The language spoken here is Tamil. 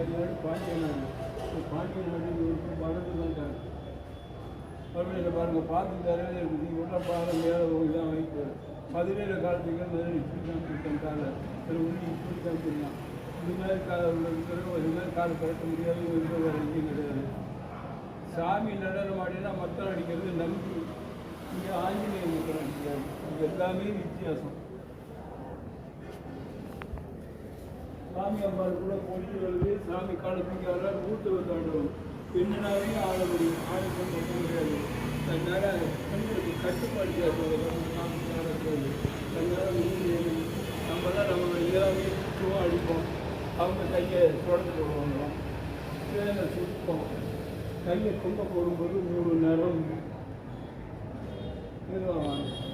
கல்யாணம் பாண்டிய நாடு இந்த பாண்டிய நாடு இவருக்கு வளர்ந்து தான் மறுபடியும் பாருங்க. பார்த்து தரவே இருக்குது நீங்கள் உள்ள பாருங்க மேலே போய் தான் வைப்பு. பதினேழு காலத்துக்கு முதல்ல இப்படி காமிச்சிருக்கேன் காலை. ஒரு உள்ள இப்படி காமிச்சிருக்கான் இது மாதிரி காலை இருக்கிற இது மாதிரி காலை கட்ட முடியாது எந்த ஒரு எங்கேயும் கிடையாது. சாமி நடனம் ஆடினா மக்கள் அடிக்கிறது நம்பி இங்கே ஆஞ்சநேயர் மக்கள் அடிக்கிறாங்க எல்லாமே வித்தியாசம். சாமி அம்பாள் கூட போயிட்டு வருது சாமி காலத்துக்கு யாராவது ஊட்டு வந்தாடும் பெண்ணாவே ஆட முடியும். ஆட கொண்டு முடியாது. அதனால பெண்களுக்கு கட்டுப்பாடு சாமி காலத்தில் தன்னால முடியும் நம்ம தான் நம்ம எல்லாமே சுத்தமாக அடிப்போம். அவங்க கையை தொடர்ந்து போடுவாங்க. வேலை சுத்தம். கையை கொம்ப போடும்போது மூணு நேரம் இதுவாங்க